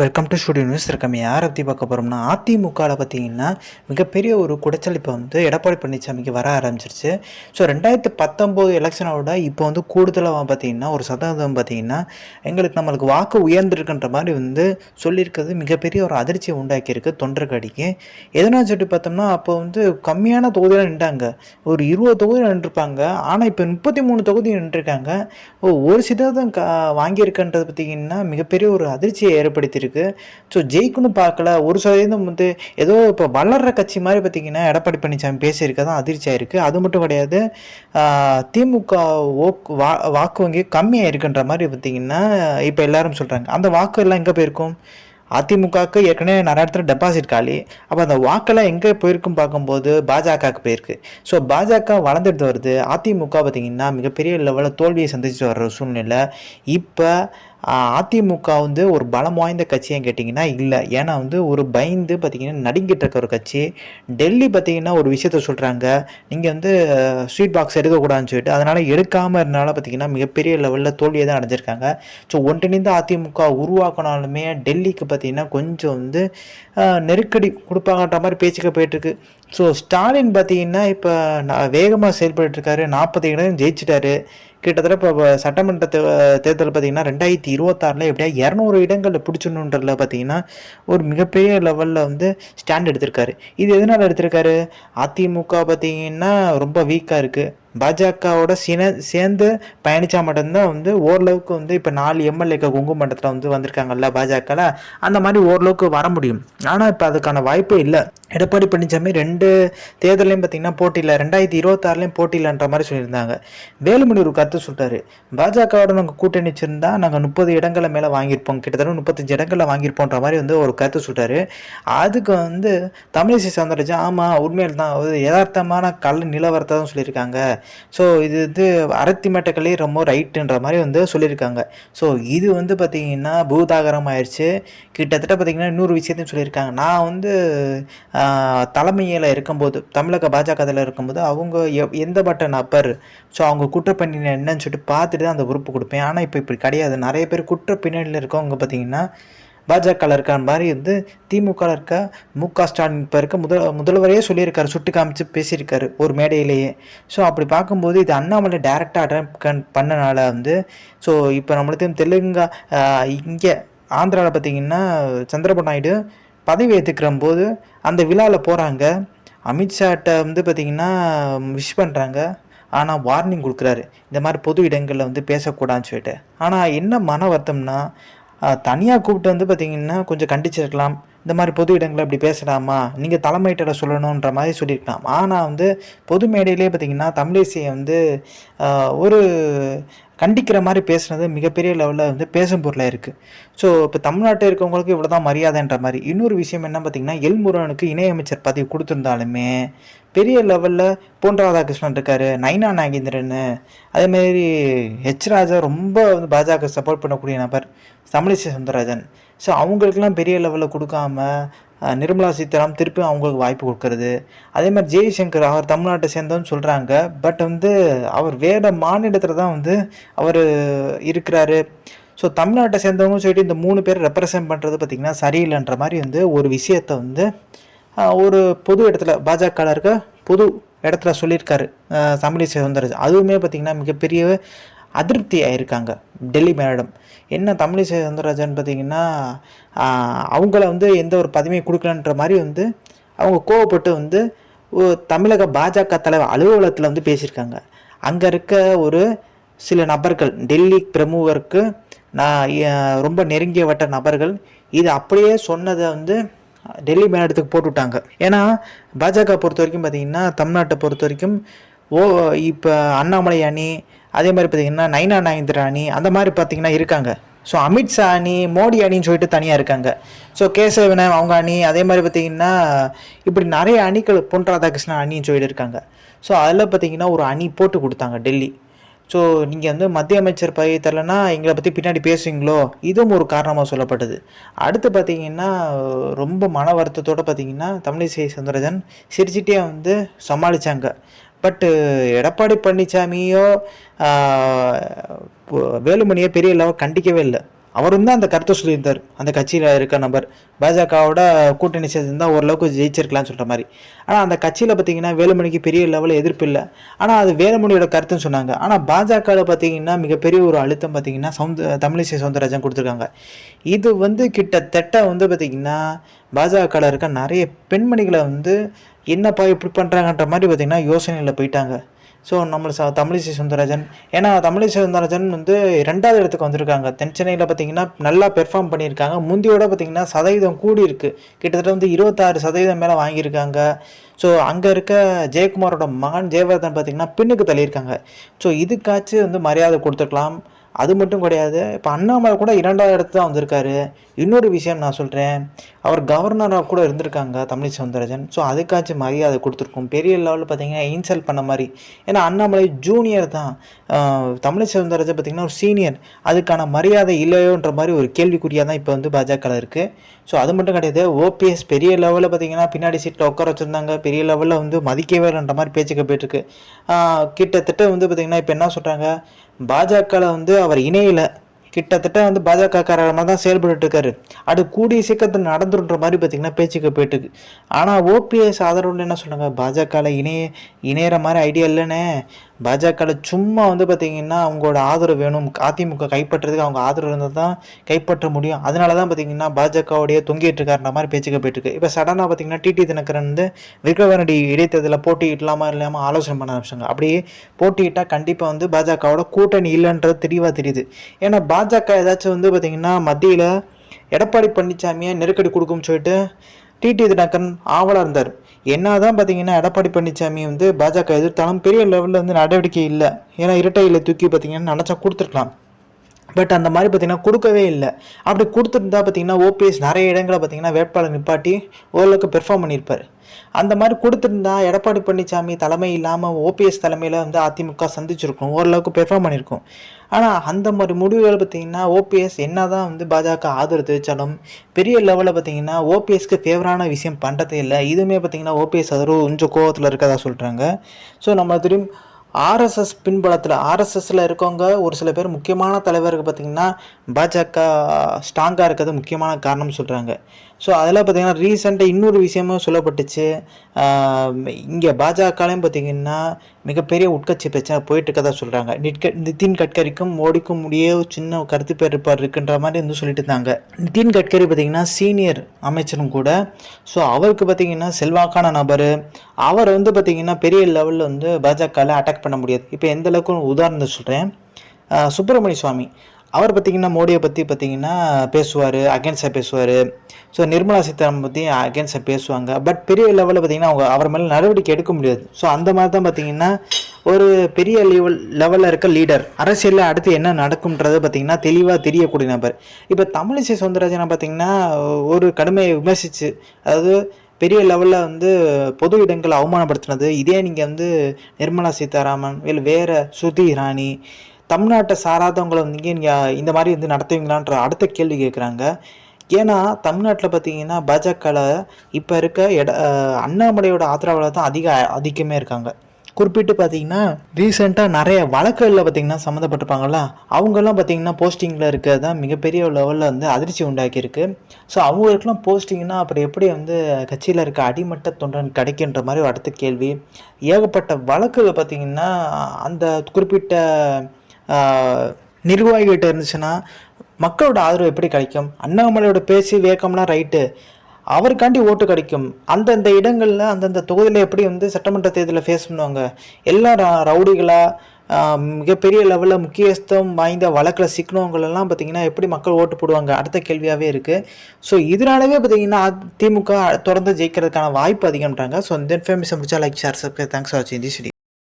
Welcome to studio news இருக்கமே யாரை பற்றி பார்க்க போகிறோம்னா அதிமுகவில் பார்த்தீங்கன்னா மிகப்பெரிய ஒரு குடைச்சல் இப்போ வந்து எடப்பாடி பழனிசாமிக்கு வர ஆரம்பிச்சிருச்சு. ஸோ ரெண்டாயிரத்து பத்தொம்போது எலெக்ஷனோட இப்போ வந்து கூடுதலாக பார்த்தீங்கன்னா ஒரு சதவீதம் பார்த்தீங்கன்னா எங்களுக்கு நம்மளுக்கு வாக்கு உயர்ந்திருக்குன்ற மாதிரி வந்து சொல்லியிருக்கிறது மிகப்பெரிய ஒரு அதிர்ச்சியை உண்டாக்கியிருக்கு தொண்டர்கடிக்கு எதனால் சொல்லி பார்த்தோம்னா அப்போ வந்து கம்மியான தொகுதியில் நின்றாங்க. ஒரு இருபது தொகுதியில் நின்றுருப்பாங்க. ஆனால் இப்போ முப்பத்தி மூணு தொகுதி நின்றுருக்காங்க. ஒரு சதவீதம் க வாங்கியிருக்கன்றது பார்த்தீங்கன்னா மிகப்பெரிய ஒரு அதிர்ச்சியை ஏற்படுத்தி ஏற்படுத்தியிருக்கு ஸோ ஜெயிக்கணும் பார்க்கல. ஒரு சதவீதம் வந்து ஏதோ இப்போ வளர்ற கட்சி மாதிரி பார்த்தீங்கன்னா எடப்பாடி பழனிசாமி பேசியிருக்கதான் அதிர்ச்சி ஆயிருக்கு. அது மட்டும் கிடையாது திமுக ஓக்கு வா வாக்கு வங்கி கம்மியாக இருக்குன்ற மாதிரி பார்த்தீங்கன்னா இப்போ எல்லாரும் சொல்கிறாங்க அந்த வாக்கு எல்லாம் எங்கே போயிருக்கும்? அதிமுகவுக்கு ஏற்கனவே நிறைய இடத்துல டெபாசிட் காலி. அப்போ அந்த வாக்கெல்லாம் எங்கே போயிருக்கும் பார்க்கும்போது பாஜகவுக்கு போயிருக்கு. ஸோ பாஜக வளர்ந்துட்டு வருது. அதிமுக பார்த்தீங்கன்னா மிகப்பெரிய லெவலில் தோல்வியை சந்திச்சுட்டு வர்ற சூழ்நிலை இப்போ அதிமுக வந்து ஒரு பலம் வாய்ந்த கட்சியான்னு கேட்டிங்கன்னா இல்லை. ஏன்னா வந்து ஒரு பயந்து பார்த்திங்கன்னா நடுங்கிட்டு இருக்க ஒரு கட்சி. டெல்லி பார்த்தீங்கன்னா ஒரு விஷயத்த சொல்கிறாங்க நீங்கள் வந்து ஸ்வீட் பாக்ஸ் எடுக்கக்கூடாதுன்னு சொல்லிட்டு அதனால் எடுக்காமல் இருந்தனால பார்த்தீங்கன்னா மிகப்பெரிய லெவலில் தோல்வியை தான் அடைஞ்சிருக்காங்க. ஸோ ஒன்றிணைந்த அதிமுக உருவாக்கினாலுமே டெல்லிக்கு பார்த்தீங்கன்னா கொஞ்சம் வந்து நெருக்கடி கொடுப்பாங்கன்ற மாதிரி பேச்சுக்க போயிட்டுருக்கு ஸோ ஸ்டாலின் பார்த்தீங்கன்னா இப்போ நான் வேகமாக செயல்பட்டு இருக்காரு நாற்பது இடம் ஜெயிச்சிட்டாரு. கிட்டத்தட்ட இப்போ சட்டமன்ற தே- தேர்தல் பார்த்தீங்கன்னா ரெண்டாயிரத்தி இருபத்தாறில் எப்படியா இரநூறு இடங்களில் பிடிச்சணுன்றதில் பார்த்தீங்கன்னா ஒரு மிகப்பெரிய லெவலில் வந்து ஸ்டாண்ட் எடுத்திருக்காரு. இது எதனால் எடுத்திருக்காரு? அதிமுக பார்த்தீங்கன்னா ரொம்ப வீக்காக இருக்குது பாஜகவோட சின சேர்ந்து பயணித்தா மட்டும்தான் வந்து ஓரளவுக்கு வந்து இப்போ நாலு எம்எல்ஏக்க கொங்கு மண்டலத்தில் வந்து வந்திருக்காங்கல்ல பாஜகவில் அந்த மாதிரி ஓரளவுக்கு வர முடியும். ஆனால் இப்போ அதுக்கான வாய்ப்பே இல்லை. எடப்பாடி பழனிசாமி ரெண்டு தேர்தலையும் பார்த்தீங்கன்னா போட்டியில் ரெண்டாயிரத்தி இருபத்தாறுலையும் போட்டியில்ன்ற மாதிரி சொல்லியிருந்தாங்க. வேலுமணி ஒரு கருத்து சொல்லிட்டாரு. பாஜகவோட நாங்கள் கூட்டணி வச்சுருந்தா நாங்கள் முப்பது இடங்களை மேலே வாங்கியிருப்போம். கிட்டத்தட்ட முப்பத்தஞ்சு இடங்களில் வாங்கியிருப்போன்ற மாதிரி வந்து ஒரு கருத்து சொல்லிட்டாரு. அதுக்கு வந்து தமிழிசை சவுந்தரராஜன் ஆமாம் உண்மையில் தான் ஒரு யதார்த்தமான கல் நிலவரத்தை தான் சொல்லியிருக்காங்க. ஸோ இது வந்து அரத்திமேட்டக்கலே ரொம்ப ரைட்டுன்ற மாதிரி வந்து சொல்லியிருக்காங்க. ஸோ இது வந்து பார்த்திங்கன்னா பூதாகரம் ஆயிடுச்சு கிட்டத்தட்ட பார்த்திங்கன்னா இன்னொரு விஷயத்தையும் சொல்லியிருக்காங்க. நான் வந்து தலைமையில் இருக்கும்போது தமிழக பாஜகத்தில் இருக்கும்போது அவங்க எந்த பட்ட நபர் ஸோ அவங்க குற்ற பின்னணி என்னன்னு சொல்லிட்டு பார்த்துட்டு தான் அந்த உறுப்பு கொடுப்பேன். ஆனால் இப்போ இப்படி கிடையாது. நிறைய பேர் குற்ற பின்னணியில் இருக்கவங்க பார்த்திங்கன்னா பாஜகவில் இருக்கான் மாதிரி வந்து திமுகவில் இருக்க மு க ஸ்டாலின் இப்போ இருக்க முதல் முதல்வரே சொல்லியிருக்காரு சுட்டு காமிச்சு பேசியிருக்காரு ஒரு மேடையிலேயே. ஸோ அப்படி பார்க்கும்போது இது அண்ணாமலை டேரெக்டாக அட்டன் பண்ணனால வந்து ஸோ இப்போ நம்மளுக்கு தெலுங்கா இங்கே ஆந்திராவில் பார்த்தீங்கன்னா சந்திரபாபு நாயுடு பதவி ஏற்றுக்கிற போது அந்த விழாவில் போகிறாங்க அமித்ஷாட்ட வந்து பார்த்திங்கன்னா விஷ் பண்ணுறாங்க ஆனால் வார்னிங் கொடுக்குறாரு. இந்த மாதிரி பொது இடங்களில் வந்து பேசக்கூடாதுன்னு சொல்லிட்டு. ஆனால் என்ன மன வருத்தம்னா தனியாக கூப்பிட்டு வந்து பார்த்தீங்கன்னா கொஞ்சம் கண்டிச்சிருக்கலாம். இந்த மாதிரி பொது இடங்களில் இப்படி பேசலாமா? நீங்கள் தலைமையிட்ட சொல்லணுன்ற மாதிரி சொல்லியிருக்கலாம். ஆனால் வந்து பொது மேடையிலே பார்த்தீங்கன்னா தமிழிசையை வந்து ஒரு கண்டிக்கிற மாதிரி பேசுனது மிகப்பெரிய லெவலில் வந்து பேசும் பொருளாக இருக்குது ஸோ இப்போ தமிழ்நாட்டில் இருக்கவங்களுக்கு இவ்வளோ தான் மரியாதைன்ற மாதிரி. இன்னொரு விஷயம் என்ன பார்த்தீங்கன்னா எல்முருகனுக்கு இணையமைச்சர் பதவி கொடுத்துருந்தாலுமே பெரிய லெவலில் பொன் ராதாகிருஷ்ணன் இருக்கார் நைனா நாகேந்திரன் அதேமாரி ஹெச் ராஜா ரொம்ப வந்து பாஜக சப்போர்ட் பண்ணக்கூடிய நபர் தமிழிசை சுந்தரராஜன். ஸோ அவங்களுக்கெல்லாம் பெரிய லெவலில் கொடுக்காம நிர்மலா சீதாராம் திருப்பி அவங்களுக்கு வாய்ப்பு கொடுக்கறது. அதே மாதிரி ஜெய்சங்கர் அவர் தமிழ்நாட்டை சேர்ந்தவன்னு சொல்கிறாங்க பட் வந்து அவர் வேற மாநிலத்தில் தான் வந்து அவர் இருக்கிறாரு. ஸோ தமிழ்நாட்டை சேர்ந்தவங்க சொல்லிட்டு இந்த மூணு பேர் ரெப்ரசன்ட் பண்ணுறது பார்த்திங்கன்னா சரியில்லைன்ற மாதிரி வந்து ஒரு விஷயத்தை வந்து ஒரு பொது இடத்துல பாஜக இருக்க பொது இடத்துல சொல்லியிருக்காரு தமிழிசை சவுந்தரராஜன் அதுவுமே பார்த்திங்கன்னா மிகப்பெரிய அதிருப்தி ஆயிருக்காங்க டெல்லி மேடம் என்ன தமிழிசை சவுந்தரராஜன் பார்த்திங்கன்னா அவங்கள வந்து எந்த ஒரு பதவியும் கொடுக்கலன்ற மாதிரி வந்து அவங்க கோவப்பட்டு வந்து தமிழக பாஜக தலைவர் அலுவலகத்தில் வந்து பேசியிருக்காங்க. அங்கே இருக்க ஒரு சில நபர்கள் டெல்லி பிரமுகருக்கு நான் ரொம்ப நெருங்கிய வட்ட நபர்கள் இது அப்படியே சொன்னதை வந்து டெல்லி மேலிடத்துக்கு போட்டு விட்டாங்க ஏன்னா பாஜக பொறுத்த வரைக்கும் பார்த்தீங்கன்னா தமிழ்நாட்டை பொறுத்த வரைக்கும் ஓ இப்போ அண்ணாமலை அணி அதே மாதிரி பார்த்திங்கன்னா நைனா நாகேந்திர அணி அந்த மாதிரி பார்த்திங்கன்னா இருக்காங்க. ஸோ அமித்ஷா அணி மோடி அணின்னு சொல்லிட்டு தனியாக இருக்காங்க. ஸோ கேசவனன் அவங்க அணி அதே மாதிரி பார்த்தீங்கன்னா இப்படி நிறைய அணிகள் பொன் ராதாகிருஷ்ணன் அணின்னு சொல்லிட்டு இருக்காங்க. ஸோ அதில் பார்த்தீங்கன்னா ஒரு அணி போட்டு கொடுத்தாங்க டெல்லி. ஸோ நீங்கள் வந்து மத்திய அமைச்சர் பதவி தரலன்னா எங்களை பற்றி பின்னாடி பேசுவீங்களோ? இதுவும் ஒரு காரணமாக சொல்லப்பட்டது. அடுத்து பார்த்தீங்கன்னா ரொம்ப மன வருத்தத்தோடு பார்த்தீங்கன்னா தமிழிசை சவுந்தரராஜன் சிரிச்சிட்டே வந்து சமாளித்தாங்க பட்டு எடப்பாடி பழனிசாமியோ வேலுமணியோ பெரிய லெவல் கண்டிக்கவே இல்லை. அவரும் தான் அந்த கருத்தை சொல்லியிருந்தார். அந்த கட்சியில் இருக்க நபர். பாஜகவோட கூட்டணி சேர்ந்திருந்தால் ஓரளவுக்கு ஜெயிச்சிருக்கலாம்னு சொல்கிற மாதிரி. ஆனால் அந்த கட்சியில் பார்த்தீங்கன்னா வேலுமணிக்கு பெரிய லெவலில் எதிர்ப்பு இல்லை. ஆனால் அது வேலுமணியோட கருத்துன்னு சொன்னாங்க. ஆனால் பாஜகவில் பார்த்தீங்கன்னா மிகப்பெரிய ஒரு அழுத்தம் பார்த்தீங்கன்னா சவுந்த தமிழிசை சவுந்தரராஜன் கொடுத்துருக்காங்க. இது வந்து கிட்டத்தட்ட வந்து பார்த்திங்கன்னா பாஜகவில் இருக்க நிறைய பெண்மணிகளை வந்து என்னப்பா இப்படி பண்ணுறாங்கன்ற மாதிரி பார்த்திங்கன்னா யோசனையில் போயிட்டாங்க. ஸோ நம்மள ச தமிழிசை சுந்தரராஜன். ஏன்னா தமிழிசை சுந்தரராஜன் வந்து ரெண்டாவது இடத்துக்கு வந்திருக்காங்க. தென் சென்னையில் பார்த்தீங்கன்னா நல்லா பெர்ஃபார்ம் பண்ணியிருக்காங்க. முந்தியோட பார்த்தீங்கன்னா சதவீதம் கூடி இருக்குது கிட்டத்தட்ட வந்து இருபத்தாறு சதவீதம் மேலே வாங்கியிருக்காங்க. ஸோ அங்கே இருக்க ஜெயக்குமாரோட மகன் ஜெயவர்தன் பார்த்திங்கன்னா பின்னுக்கு தள்ளியிருக்காங்க. ஸோ இதுக்காச்சும் வந்து மரியாதை கொடுத்துருக்கலாம். அது மட்டும் கிடையாது. இப்போ அண்ணாமலை கூட இரண்டாவது இடத்து தான் வந்திருக்காரு. இன்னொரு விஷயம் நான் சொல்கிறேன் அவர் கவர்னராக கூட இருந்திருக்காங்க தமிழ் சவுந்தரராஜன். ஸோ அதுக்காச்சும் மரியாதை கொடுத்துருக்கோம். பெரிய லெவலில் பார்த்தீங்கன்னா இன்சல்ட் பண்ண மாதிரி. ஏன்னா அண்ணாமலை ஜூனியர் தான். தமிழ் சவுந்தரராஜன் பார்த்திங்கன்னா ஒரு சீனியர் அதுக்கான மரியாதை இல்லையோன்ற மாதிரி ஒரு கேள்விக்குறியாக தான் இப்போ வந்து பாஜக இருக்குது ஸோ அது மட்டும் கிடையாது. ஓபிஎஸ் பெரிய லெவலில் பார்த்தீங்கன்னா பின்னாடி சீட்டில் உட்கார வச்சுருந்தாங்க. பெரிய லெவலில் வந்து மதிக்கவே இல்லைன்ற மாதிரி பேச்சுக்கு போயிட்டுருக்கு கிட்டத்தட்ட வந்து பார்த்திங்கன்னா இப்போ என்ன சொல்கிறாங்க பாஜகவில் வந்து அவர் இணையில கிட்டத்தட்ட வந்து பாஜகக்காரமாக தான் செயல்பட்டு இருக்காரு அது கூடிய சீக்கிரத்தில் நடந்துருன்ற மாதிரி பார்த்தீங்கன்னா பேச்சுக்கு போயிட்டுருக்கு. ஆனால் ஓபிஎஸ் ஆதரவுல என்ன சொல்கிறாங்க பாஜகவில் இணைய இணையிற மாதிரி ஐடியா இல்லைன்னே பாஜகவில் சும்மா வந்து பார்த்திங்கன்னா அவங்களோட ஆதரவு வேணும். அதிமுக கைப்பற்றுறதுக்கு அவங்க ஆதரவு இருந்தால் தான் கைப்பற்ற முடியும். அதனால தான் பார்த்திங்கன்னா பாஜகவுடைய தொங்கிட்டுருக்காருன்ற மாதிரி பேச்சுக்க போயிட்டுருக்கு. இப்போ சடனாக பார்த்திங்கன்னா டிடி தினகரன் வந்து விக்ரவாணி இடைத்தேர்தலில் போட்டியிடலாமா இல்லாமல் ஆலோசனை பண்ண ஆரம்பிச்சாங்க. அப்படியே போட்டியிட்டால் கண்டிப்பாக வந்து பாஜகவோட கூட்டணி இல்லைன்றது தெளிவாக தெரியுது. ஏன்னா பாஜக ஏதாச்சும் வந்து பார்த்திங்கன்னா மத்தியில் எடப்பாடி பழனிசாமியை நெருக்கடி கொடுக்கும்னு சொல்லிட்டு டிடி தினகரன் ஆவலாக இருந்தார். என்ன தான் பார்த்தீங்கன்னா எடப்பாடி பழனிசாமி வந்து பாஜக எதிர்த்தாலும் பெரிய லெவலில் வந்து நடவடிக்கை இல்லை. ஏன்னா இரட்டையில் தூக்கி பார்த்தீங்கன்னா நினச்சா கொடுத்துருக்கலாம். பட் அந்த மாதிரி பார்த்தீங்கன்னா கொடுக்கவே இல்லை. அப்படி கொடுத்துருந்தா பார்த்தீங்கன்னா ஓபிஎஸ் நிறைய இடங்களை பார்த்தீங்கன்னா வேட்பாளர் நிப்பாட்டி ஓரளவுக்கு பெர்ஃபார்ம் பண்ணியிருப்பார். அந்த மாதிரி கொடுத்துருந்தா எடப்பாடி பழனிசாமி தலைமை இல்லாமல் ஓபிஎஸ் தலைமையில் வந்து அதிமுக சந்திச்சிருக்கும். ஓரளவுக்கு பெர்ஃபார்ம் பண்ணியிருக்கும். ஆனால் அந்த மாதிரி முடிவுகள் பார்த்திங்கன்னா ஓபிஎஸ் என்ன தான் வந்து பாஜக ஆதரவு தெரிவித்தாலும் பெரிய லெவலில் பார்த்திங்கன்னா ஓபிஎஸ்க்கு ஃபேவரான விஷயம் பண்ணுறதே இல்லை. இதுவுமே பார்த்திங்கன்னா ஓபிஎஸ் ஆதரவு கொஞ்சம் கோவத்தில் இருக்கதா சொல்கிறாங்க ஸோ நம்ம திரும்பி ஆர்எஸ்எஸ் பின்பலத்தில் ஆர்எஸ்எஸ்ல இருக்கவங்க ஒரு சில பேர் முக்கியமான தலைவருக்கு பார்த்திங்கன்னா பாஜக ஸ்ட்ராங்காக இருக்கிறது முக்கியமான காரணம்னு சொல்கிறாங்க ஸோ அதில் பார்த்திங்கன்னா ரீசெண்டாக இன்னொரு விஷயமும் சொல்லப்பட்டுச்சு. இங்கே பாஜகலையும் பார்த்திங்கன்னா மிகப்பெரிய உட்கட்சி பிரச்சனை போயிட்டு இருக்கதா சொல்கிறாங்க நிட்க நிதின் கட்கரிக்கும் மோடிக்கும் முடியே சின்ன கருத்து பேருப்பார் இருக்குன்ற மாதிரி வந்து சொல்லிட்டு இருந்தாங்க. நிதின் கட்கரி பார்த்திங்கன்னா சீனியர் அமைச்சரும் கூட. ஸோ அவருக்கு பார்த்திங்கன்னா செல்வாக்கான நபர். அவர் வந்து பார்த்திங்கன்னா பெரிய லெவலில் வந்து பாஜகவில் அட்டாக் பண்ண முடியாது. இப்போ எந்த அளவுக்கு உதாரணத்தை சொல்கிறேன் சுப்பிரமணிய சுவாமி. அவர் பார்த்திங்கன்னா மோடியை பற்றி பார்த்திங்கன்னா பேசுவார் அகேன்ஸ்டாக பேசுவார். ஸோ நிர்மலா சீதாராமன் பற்றி அகேன்ஸ்டாக பேசுவாங்க. பட் பெரிய லெவலில் பார்த்திங்கன்னா அவங்க அவர் மேலே நடவடிக்கை எடுக்க முடியாது. ஸோ அந்த மாதிரி தான் பார்த்திங்கன்னா ஒரு பெரிய லெவல் லெவலில் இருக்க லீடர் அரசியலில் அடுத்து என்ன நடக்கும்ன்றது பார்த்திங்கன்னா தெளிவாக தெரியக்கூடிய நபர். இப்போ தமிழிசை சவுந்தரராஜனை பார்த்திங்கன்னா ஒரு கடுமையை விமர்சித்து அதாவது பெரிய லெவலில் வந்து பொது இடங்களை அவமானப்படுத்தினது. இதே நீங்கள் வந்து நிர்மலா சீதாராமன் இல்லை வேறு ஸ்ருதி இரானி தமிழ்நாட்டை சாராதவங்களை வந்து நீங்கள் இந்த மாதிரி வந்து நடத்துவீங்களான்ற அடுத்த கேள்வி கேட்குறாங்க ஏன்னா தமிழ்நாட்டில் பார்த்தீங்கன்னா பாஜகவில் இப்போ இருக்க எட அண்ணாமலையோட ஆதரவில் தான் அதிக அதிகமே இருக்காங்க. குறிப்பிட்டு பார்த்தீங்கன்னா ரீசெண்டாக நிறைய வழக்குகளில் பார்த்தீங்கன்னா சம்மந்தப்பட்டிருப்பாங்கள்ல அவங்கெல்லாம் பார்த்தீங்கன்னா போஸ்டிங்கில் இருக்கிறது தான் மிகப்பெரிய லெவலில் வந்து அதிர்ச்சி உண்டாக்கியிருக்கு. ஸோ அவங்களுக்குலாம் போஸ்டிங்னா அப்புறம் எப்படி வந்து கட்சியில் இருக்க அடிமட்ட தொண்டன் கிடைக்கின்ற மாதிரி ஒரு அடுத்த கேள்வி. ஏகப்பட்ட வழக்குகள் பார்த்திங்கன்னா அந்த குறிப்பிட்ட நிர்வாகிகிட்ட இருந்துச்சுன்னா மக்களோட ஆதரவு எப்படி கிடைக்கும்? அண்ணாமலையோட பேசி வேக்கம்னா ரைட்டு அவருக்காண்டி ஓட்டு கிடைக்கும். அந்தந்த இடங்களில் அந்தந்த தொகுதியில் எப்படி வந்து சட்டமன்ற தேர்தலில் ஃபேஸ் பண்ணுவாங்க? எல்லா ரவுடிகளாக மிகப்பெரிய லெவலில் முக்கியத்துவம் வாய்ந்த வழக்கில் சிக்கனவங்களெல்லாம் பார்த்திங்கன்னா எப்படி மக்கள் ஓட்டு போடுவாங்க? அடுத்த கேள்வியாகவே இருக்குது ஸோ இதனாலவே பார்த்திங்கன்னா திமுக தொடர்ந்து ஜெயிக்கிறதுக்கான வாய்ப்பு அதிகம்ன்றாங்க. ஸோ இந்த இன்ஃபர்மேஷன் முடிச்சா like share subscribe thanks for வாட்சிங் தி